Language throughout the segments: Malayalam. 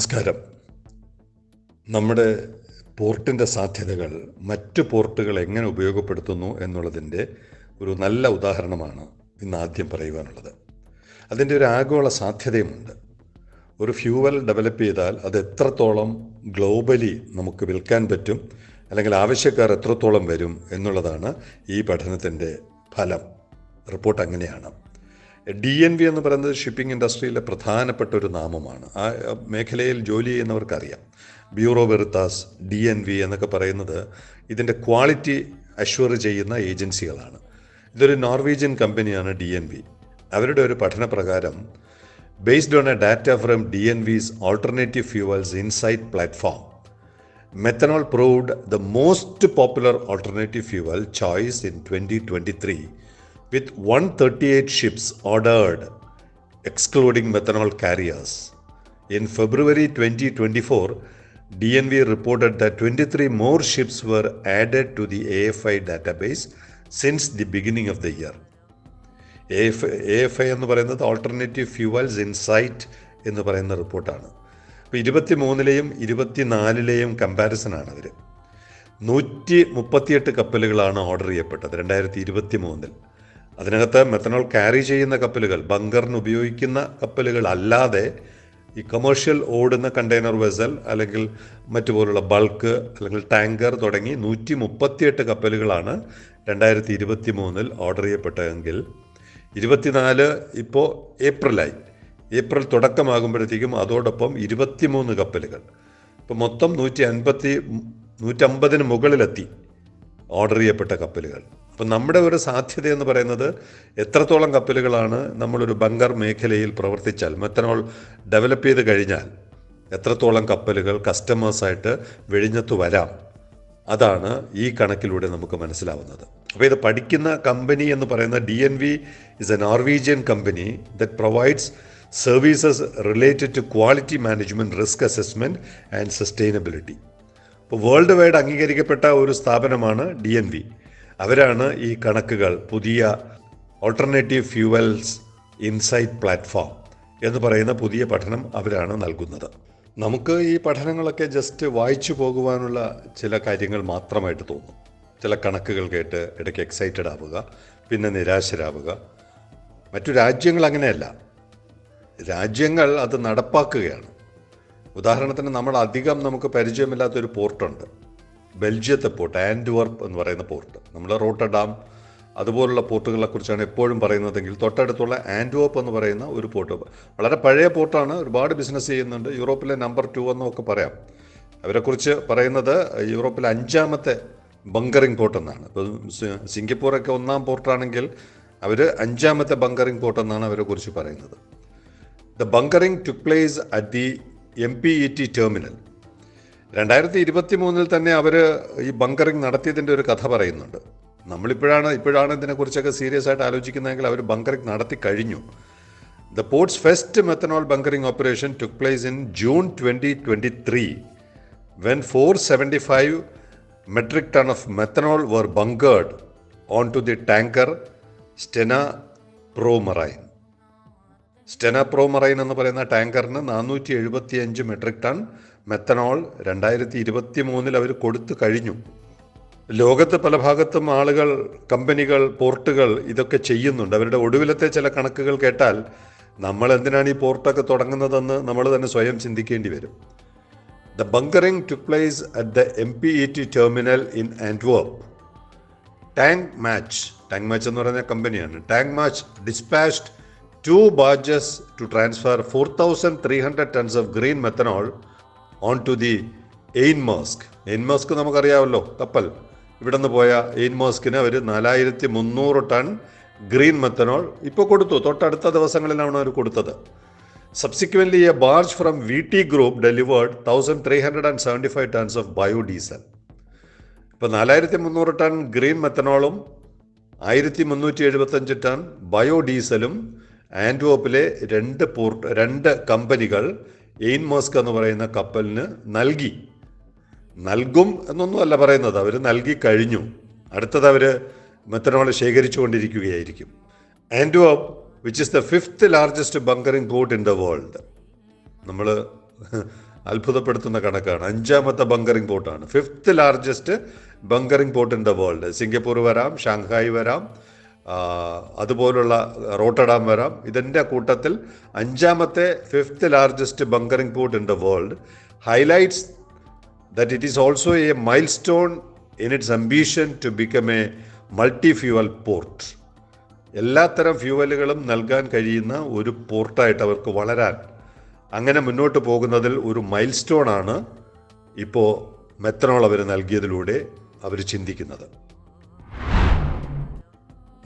നമസ്കാരം. നമ്മുടെ പോർട്ടിന്റെ സാധ്യതകൾ മറ്റ് പോർട്ടുകൾ എങ്ങനെ ഉപയോഗപ്പെടുത്തുന്നു എന്നുള്ളതിന്റെ ഒരു നല്ല ഉദാഹരണമാണ് ഇന്ന് ആദ്യം പറയുവാനുള്ളത്. അതിന്റെ ഒരു ആഗോള സാധ്യതയുമുണ്ട്. ഒരു ഫ്യൂവൽ ഡെവലപ്പ് ചെയ്താൽ അത് എത്രത്തോളം ഗ്ലോബലി നമുക്ക് വിൽക്കാൻ പറ്റും അല്ലെങ്കിൽ ആവശ്യക്കാർ എത്രത്തോളം വരും എന്നുള്ളതാണ് ഈ പഠനത്തിന്റെ ഫലം. റിപ്പോർട്ട് അങ്ങനെയാണ്. ഡി എൻ വി എന്ന് പറയുന്നത് ഷിപ്പിംഗ് ഇൻഡസ്ട്രിയിലെ പ്രധാനപ്പെട്ട ഒരു നാമമാണ്. ആ മേഖലയിൽ ജോലി ചെയ്യുന്നവർക്കറിയാം. Bureau Veritas D N V എന്നൊക്കെ പറയുന്നത് ഇതിന്റെ ക്വാളിറ്റി അഷ്വർ ചെയ്യുന്ന ഏജൻസികളാണ്. ഇതൊരു നോർവീജിയൻ കമ്പനിയാണ് ഡി എൻ വി അവരുടെ ഒരു പഠന പ്രകാരം based on a data from D N V's alternative fuels insight platform methanol proved the most popular alternative fuel choice in twenty twenty 2023 with 138 ships ordered excluding methanol carriers. In february 2024 dnv reported that 23 more ships were added to the afi database since the beginning of the year. I എന്ന് പറയുന്നത് ഓൾട്ടർനേറ്റീവ് ഫ്യൂവൽസ് ഇൻസൈറ്റ് എന്ന് പറയുന്ന റിപ്പോർട്ടാണ്. അപ്പോൾ ഇരുപത്തി മൂന്നിലെയും ഇരുപത്തിനാലിലെയും കമ്പാരിസനാണ് അവർ നൂറ്റി മുപ്പത്തിയെട്ട് കപ്പലുകളാണ് ഓർഡർ ചെയ്യപ്പെട്ടത് രണ്ടായിരത്തി ഇരുപത്തി അതിനകത്ത് മെത്തനോൾ ക്യാരി ചെയ്യുന്ന കപ്പലുകൾ ബങ്കറിന് ഉപയോഗിക്കുന്ന കപ്പലുകൾ അല്ലാതെ ഈ കൊമേഴ്ഷ്യൽ ഓടുന്ന കണ്ടെയ്നർ വെസൽ അല്ലെങ്കിൽ മറ്റുപോലുള്ള ബൾക്ക് അല്ലെങ്കിൽ ടാങ്കർ തുടങ്ങി നൂറ്റി മുപ്പത്തിയെട്ട് കപ്പലുകളാണ് രണ്ടായിരത്തി ഇരുപത്തി മൂന്നിൽ ഓർഡർ ചെയ്യപ്പെട്ടതെങ്കിൽ ഇരുപത്തിനാല് ഇപ്പോൾ ഏപ്രിലായി. ഏപ്രിൽ തുടക്കമാകുമ്പോഴത്തേക്കും അതോടൊപ്പം ഇരുപത്തിമൂന്ന് കപ്പലുകൾ. ഇപ്പോൾ മൊത്തം നൂറ്റി അൻപത്തി നൂറ്റമ്പതിന് മുകളിലെത്തി ഓർഡർ ചെയ്യപ്പെട്ട കപ്പലുകൾ. അപ്പം നമ്മുടെ ഒരു സാധ്യത എന്ന് പറയുന്നത് എത്രത്തോളം കപ്പലുകളാണ് നമ്മളൊരു ബങ്കർ മേഖലയിൽ പ്രവർത്തിച്ചാൽ മെത്തനോൾ ഡെവലപ്പ് ചെയ്ത് കഴിഞ്ഞാൽ എത്രത്തോളം കപ്പലുകൾ കസ്റ്റമേഴ്സായിട്ട് വെഴിഞ്ഞത്ത് വരാം. അതാണ് ഈ കണക്കിലൂടെ നമുക്ക് മനസ്സിലാവുന്നത്. അപ്പോൾ ഇത് പഠിക്കുന്ന കമ്പനി എന്ന് പറയുന്ന D N V is a Norwegian company that provides services related to quality management risk assessment and sustainability ഇപ്പോൾ വേൾഡ് വൈഡ് അംഗീകരിക്കപ്പെട്ട ഒരു സ്ഥാപനമാണ് ഡി എൻ വി അവരാണ് ഈ കണക്കുകൾ പുതിയ ഓൾട്ടർനേറ്റീവ് ഫ്യൂവൽസ് ഇൻസൈറ്റ് പ്ലാറ്റ്ഫോം എന്ന് പറയുന്ന പുതിയ പഠനം അവരാണ് നൽകുന്നത്. നമുക്ക് ഈ പഠനങ്ങളൊക്കെ ജസ്റ്റ് വായിച്ചു പോകുവാനുള്ള ചില കാര്യങ്ങൾ മാത്രമായിട്ട് തോന്നും. ചില കണക്കുകൾ കേട്ട് ഇടയ്ക്ക് എക്സൈറ്റഡ് ആവുക പിന്നെ നിരാശരാവുക. മറ്റു രാജ്യങ്ങൾ അങ്ങനെയല്ല. രാജ്യങ്ങൾ അത് നടപ്പാക്കുകയാണ്. ഉദാഹരണത്തിന് നമ്മൾ അധികം നമുക്ക് പരിചയമില്ലാത്തൊരു പോർട്ടുണ്ട് ബെൽജിയത്തെ പോർട്ട് ആൻഡ്വർപ്പ് എന്ന് പറയുന്ന പോർട്ട്. നമ്മൾ റോട്ടർഡാം അതുപോലുള്ള പോർട്ടുകളെ കുറിച്ചാണ് എപ്പോഴും പറയുന്നതെങ്കിൽ തൊട്ടടുത്തുള്ള ആൻഡ്വർപ്പ് എന്ന് പറയുന്ന ഒരു പോർട്ട്. വളരെ പഴയ പോർട്ടാണ് ഒരുപാട് ബിസിനസ് ചെയ്യുന്നുണ്ട്. യൂറോപ്പിലെ നമ്പർ ടു എന്നൊക്കെ പറയാം. അവരെക്കുറിച്ച് പറയുന്നത് യൂറോപ്പിലെ അഞ്ചാമത്തെ ബങ്കറിംഗ് പോർട്ട് എന്നാണ്. ഇപ്പോൾ സിംഗപ്പൂറൊക്കെ ഒന്നാം പോർട്ടാണെങ്കിൽ അവർ അഞ്ചാമത്തെ ബങ്കറിംഗ് പോർട്ട് എന്നാണ് അവരെക്കുറിച്ച് പറയുന്നത്. The bunkering took place at the M P E T terminal രണ്ടായിരത്തി ഇരുപത്തി മൂന്നിൽ തന്നെ അവർ ഈ ബങ്കറിംഗ് നടത്തിയതിന്റെ ഒരു കഥ പറയുന്നുണ്ട്. നമ്മളിപ്പോഴാണ് ഇപ്പോഴാണ് ഇതിനെക്കുറിച്ചൊക്കെ സീരിയസ് ആയിട്ട് ആലോചിക്കുന്നതെങ്കിൽ അവർ ബങ്കറിംഗ് നടത്തി കഴിഞ്ഞു. The port's first methanol bunkering operation took place in June twenty twenty three when four seventy five metric ton of methanol were bunkered on to the tanker Stena Promarine Stena Promarine എന്ന് പറയുന്ന ടാങ്കറിന് നാനൂറ്റി എഴുപത്തി അഞ്ച് മെട്രിക് ടൺ മെത്തനോൾ രണ്ടായിരത്തി ഇരുപത്തി മൂന്നിൽ അവർ കൊടുത്തു കഴിഞ്ഞു. ലോകത്ത് പല ഭാഗത്തും ആളുകൾ കമ്പനികൾ പോർട്ടുകൾ ഇതൊക്കെ ചെയ്യുന്നുണ്ട്. അവരുടെ ഒടുവിലത്തെ ചില കണക്കുകൾ കേട്ടാൽ നമ്മൾ എന്തിനാണ് ഈ പോർട്ടൊക്കെ തുടങ്ങുന്നതെന്ന് നമ്മൾ തന്നെ സ്വയം ചിന്തിക്കേണ്ടി വരും. The bunkering took place at the M P E T terminal in Antwerp Tankmatch Tankmatch എന്ന് പറയുന്ന കമ്പനിയാണ്. Tankmatch dispatched two barges to transfer four thousand three hundred tons of green methanol on to the Ane Maersk Ane Maersk നമുക്കറിയാമല്ലോ കപ്പൽ ഇവിടെ നിന്ന് പോയ എയിൻ മോസ്കിന് അവർ നാലായിരത്തി മുന്നൂറ് ടൺ ഗ്രീൻ മെത്തനോൾ ഇപ്പോൾ കൊടുത്തു. തൊട്ടടുത്ത ദിവസങ്ങളിലാണ് അവർ കൊടുത്തത്. Subsequently a barge from V T group delivered thousand three hundred and seventy five tons of biodiesel ഇപ്പോൾ നാലായിരത്തി മുന്നൂറ് ടൺ ഗ്രീൻ മെത്തനോളും ആയിരത്തി മുന്നൂറ്റി എഴുപത്തഞ്ച് ടൺ ബയോഡീസലും ആൻഡ്വോപ്പിലെ രണ്ട് പോർട്ട് രണ്ട് കമ്പനികൾ എയിൻ മോസ്ക് എന്ന് പറയുന്ന കപ്പലിന് നൽകി. നൽകും എന്നൊന്നുമല്ല പറയുന്നത്. അവർ നൽകി കഴിഞ്ഞു. അടുത്തത് അവർ methanol ശേഖരിച്ചുകൊണ്ടിരിക്കുകയായിരിക്കും. Antwerp which is the fifth largest bunkering port in the world നമ്മൾ അത്ഭുതപ്പെടുത്തുന്ന കണക്കാണ്. അഞ്ചാമത്തെ bunkering പോർട്ടാണ് fifth largest bunkering port in the world Singapore വരാം ഷാങ്ഹായ് വരാം അതുപോലുള്ള റോട്ടഡാം വരാം. ഇതിന്റെ കൂട്ടത്തിൽ അഞ്ചാമത്തെ fifth largest bunkering port in the world highlights that it is also a milestone in its ambition to become a multi fuel port എല്ലാത്തരം ഫ്യൂവലുകളും നൽകാൻ കഴിയുന്ന ഒരു പോർട്ടായിട്ട് അവർക്ക് വളരാൻ അങ്ങനെ മുന്നോട്ട് പോകുന്നതിൽ ഒരു മൈൽ സ്റ്റോണാണ് ഇപ്പോൾ മെത്തനോൾ അവർ നൽകിയതിലൂടെ അവർ ചിന്തിക്കുന്നത്.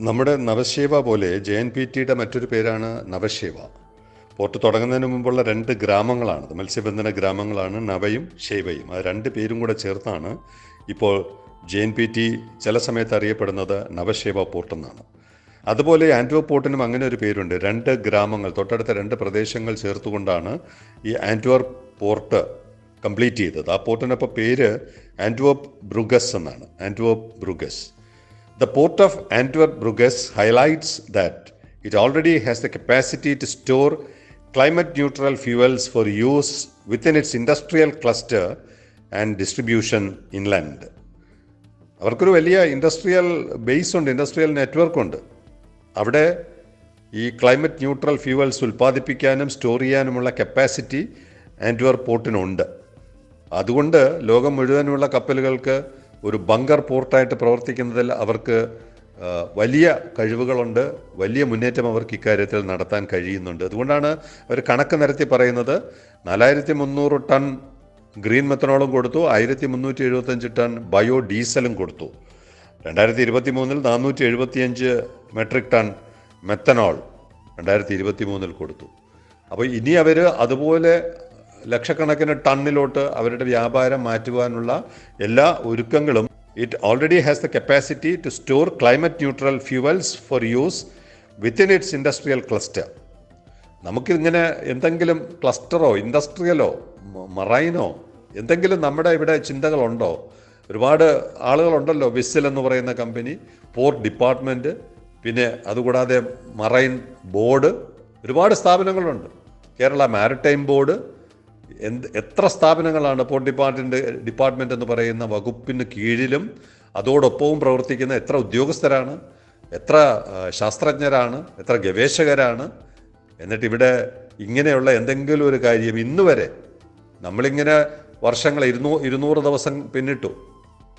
നമ്മുടെ നവശേവ പോലെ ജെ എൻ പി ടിയുടെ മറ്റൊരു പേരാണ് നവശേവ. പോർട്ട് തുടങ്ങുന്നതിന് മുമ്പുള്ള രണ്ട് ഗ്രാമങ്ങളാണ്. മത്സ്യബന്ധന ഗ്രാമങ്ങളാണ് നവയും ശൈവയും. ആ രണ്ട് പേരും കൂടെ ചേർത്താണ് ഇപ്പോൾ ജെ എൻ പി ടി ചില സമയത്ത് അറിയപ്പെടുന്നത് നവശേവ പോർട്ട് എന്നാണ്. അതുപോലെ ആന്റോ പോർട്ടിനും അങ്ങനെ ഒരു പേരുണ്ട്. രണ്ട് ഗ്രാമങ്ങൾ തൊട്ടടുത്ത രണ്ട് പ്രദേശങ്ങൾ ചേർത്തുകൊണ്ടാണ് ഈ ആന്റ്വർ പോർട്ട് കംപ്ലീറ്റ് ചെയ്തത്. ആ പോർട്ടിനപ്പോൾ പേര് ആന്റ്വോപ്പ് ബ്രുഗസ് എന്നാണ്. ആന്റ്വോപ്പ് ബ്രുഗസ്. The port of Antwerp Bruges highlights that it already has the capacity to store climate neutral fuels for use within its industrial cluster and distribution inland. അവർക്കൊരു വലിയ ഇൻഡസ്ട്രിയൽ ബേസ് ഉണ്ട് ഇൻഡസ്ട്രിയൽ നെറ്റ്വർക്ക് ഉണ്ട് അവിടെ ഈ ക്ലൈമറ്റ് ന്യൂട്രൽ ഫ്യൂവൽസ് ഉൽപ്പാദിപ്പിക്കാനും സ്റ്റോർ ചെയ്യാനുമുള്ള കപ്പാസിറ്റി ആന്റ്വർ പോർട്ടിനുണ്ട് അതുകൊണ്ട് ലോകം മുഴുവനുമുള്ള കപ്പലുകൾക്ക് ഒരു ബങ്കർ പോർട്ടായിട്ട് പ്രവർത്തിക്കുന്നതിൽ അവർക്ക് വലിയ കഴിവുകളുണ്ട് വലിയ മുന്നേറ്റം അവർക്ക് ഇക്കാര്യത്തിൽ നടത്താൻ കഴിയുന്നുണ്ട്. അതുകൊണ്ടാണ് അവർ കണക്ക് നിരത്തി പറയുന്നത് നാലായിരത്തി മുന്നൂറ് ടൺ ഗ്രീൻ മെത്തനോളും കൊടുത്തു ആയിരത്തി മുന്നൂറ്റി എഴുപത്തഞ്ച് ടൺ ബയോ ഡീസലും കൊടുത്തു. രണ്ടായിരത്തി ഇരുപത്തി മൂന്നിൽ നാനൂറ്റി എഴുപത്തിയഞ്ച് മെട്രിക് ടൺ മെത്തനോൾ രണ്ടായിരത്തി ഇരുപത്തി മൂന്നിൽ കൊടുത്തു. അപ്പോൾ ഇനി അവർ അതുപോലെ ലക്ഷക്കണക്കിന് ടണ്ണിലോട്ട് അവരുടെ വ്യാപാരം മാറ്റുവാനുള്ള എല്ലാ ഒരുക്കങ്ങളും it already has the capacity to store climate neutral fuels for use within its industrial cluster നമുക്കിങ്ങനെ എന്തെങ്കിലും ക്ലസ്റ്ററോ ഇൻഡസ്ട്രിയലോ മറൈനോ എന്തെങ്കിലും നമ്മുടെ ഇവിടെ ചിന്തകളുണ്ടോ? ഒരുപാട് ആളുകളുണ്ടല്ലോ വിസിൽ എന്ന് പറയുന്ന കമ്പനി പോർട്ട് ഡിപ്പാർട്ട്മെന്റ് പിന്നെ അതുകൂടാതെ മറൈൻ ബോർഡ് ഒരുപാട് സ്ഥാപനങ്ങളുണ്ട്. കേരള മാരിടൈം ബോർഡ് എന്ത് എത്ര സ്ഥാപനങ്ങളാണ് പോർട്ട് ഡിപ്പാർട്ട്മെന്റ് ഡിപ്പാർട്ട്മെന്റ് എന്ന് പറയുന്ന വകുപ്പിന് കീഴിലും അതോടൊപ്പവും പ്രവർത്തിക്കുന്ന എത്ര ഉദ്യോഗസ്ഥരാണ് എത്ര ശാസ്ത്രജ്ഞരാണ് എത്ര ഗവേഷകരാണ്. എന്നിട്ട് ഇവിടെ ഇങ്ങനെയുള്ള എന്തെങ്കിലും ഒരു കാര്യം ഇന്ന് വരെ നമ്മളിങ്ങനെ വർഷങ്ങൾ ഇരുന്നൂ ഇരുന്നൂറ് ദിവസം പിന്നിട്ടു.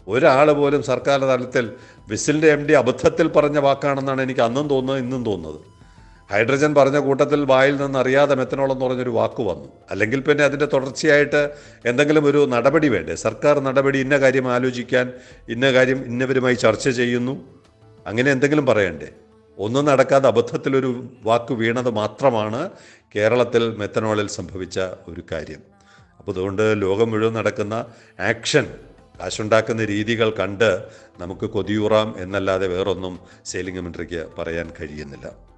ഒരാൾ പോലും സർക്കാർ തലത്തിൽ വിസിലിന്റെ എം ഡി അബദ്ധത്തിൽ പറഞ്ഞ വാക്കാണെന്നാണ് എനിക്ക് അന്നും തോന്നുന്നത് ഇന്നും തോന്നുന്നത്. ഹൈഡ്രജൻ പറഞ്ഞ കൂട്ടത്തിൽ വായിൽ നിന്ന് അറിയാതെ മെത്തനോൾ എന്ന് പറഞ്ഞൊരു വാക്ക് വന്നു. അല്ലെങ്കിൽ പിന്നെ അതിന്റെ തുടർച്ചയായിട്ട് എന്തെങ്കിലും ഒരു നടപടി വേണ്ടേ? സർക്കാർ നടപടി ഇന്ന കാര്യം ആലോചിക്കാൻ ഇന്ന കാര്യം ഇന്നവരുമായി ചർച്ച ചെയ്യുന്നു. അങ്ങനെ എന്തെങ്കിലും പറയണ്ടേ? ഒന്നും നടക്കാതെ അബദ്ധത്തിലൊരു വാക്ക് വീണത് മാത്രമാണ് കേരളത്തിൽ മെത്തനോളിൽ സംഭവിച്ച ഒരു കാര്യം. അപ്പോൾ അതുകൊണ്ട് ലോകം മുഴുവൻ നടക്കുന്ന ആക്ഷൻ കാശുണ്ടാക്കുന്ന രീതികൾ കണ്ട് നമുക്ക് കൊതിയൂറാം എന്നല്ലാതെ വേറൊന്നും സെയിലിംഗ് മിൻട്രിക്ക് പറയാൻ കഴിയുന്നില്ല.